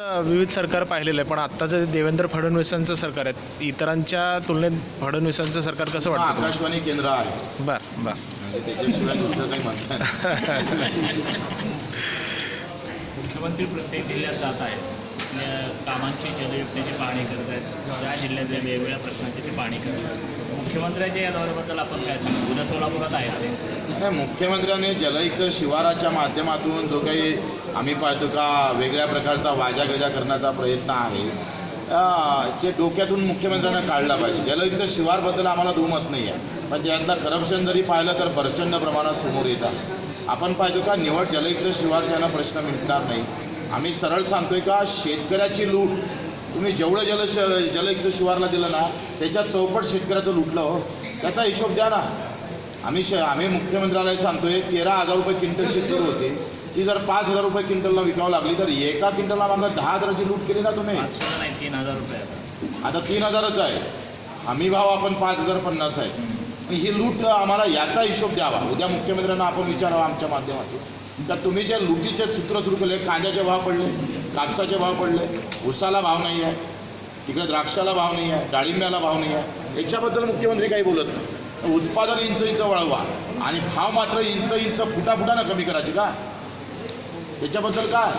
विविध सरकार पाहिलेलं आहे पण आत्ताचं देवेंद्र फडणवीसांचं सरकार आहे इतरांच्या तुलनेत फडणवीसांचं सरकार कसं वाटतं? आकाशवाणी केंद्र आहे. बर बर. म्हणजे त्याच्याशिवाय दुसरं काही म्हणतात मुख्यमंत्री प्रत्येक जिल्ह्यात जात आहेत. आपल्या कामांची जलयुक्तीची पाहणी करत आहेत. ज्या जिल्ह्यातल्या वेगवेगळ्या प्रश्नांची ते पाहणी करत आहेत. मुख्यमंत्र्यांच्या या दौऱ्याबद्दल आपण काय सांगू? सोलापुरात आहे नाही मुख्यमंत्र्यांनी जलयुक्त शिवाराच्या माध्यमातून जो काही आम्ही पाहतो का वेगळ्या प्रकारचा वाजा गजा करण्याचा प्रयत्न आहे ते डोक्यातून मुख्यमंत्र्यांना काढला पाहिजे. जलयुक्त शिवारबद्दल आम्हाला दुमत नाही आहे. पण त्यातलं करप्शन जरी पाहिलं तर प्रचंड प्रमाणात समोर येतात आपण पाहतो का निवड जलयुक्त शिवारच्यानं प्रश्न मिटणार नाही. आम्ही सरळ सांगतोय का शेतकऱ्याची लूट तुम्ही जेवढं जल जलयुक्त शिवारला दिलं ना त्याच्यात चौपट शेतकऱ्याचं लुटलं हो. त्याचा हिशोब द्या ना. आम्ही श आम्ही मुख्यमंत्र्याला सांगतोय तेरा हजार रुपये क्विंटलची तूर होती. ती जर पाच हजार रुपये क्विंटलला विकावं लागली तर एका क्विंटलला मागं दहा हजाराची लूट केली ना तुम्ही? नाही तीन हजार रुपये आता. तीन हजारच आहे. आम्ही भाव आपण पाच हजार पन्नास आहे. ही लूट आम्हाला याचा हिशोब द्यावा. उद्या मुख्यमंत्र्यांना आपण विचारावं आमच्या माध्यमातून. का तुम्ही जे लुटीचे सूत्र सुरू केले कांद्याचे भाव पडले कापसाचे भाव पडले उसाला भाव नाही आहे तिकडे द्राक्षाला भाव नाही आहे डाळिंब्याला भाव नाही आहे याच्याबद्दल मुख्यमंत्री काही बोलत नाही. उत्पादन इंच इंच वळवा आणि भाव मात्र इंच इंच फुटाफुटानं कमी करायचे का? याच्याबद्दल काय?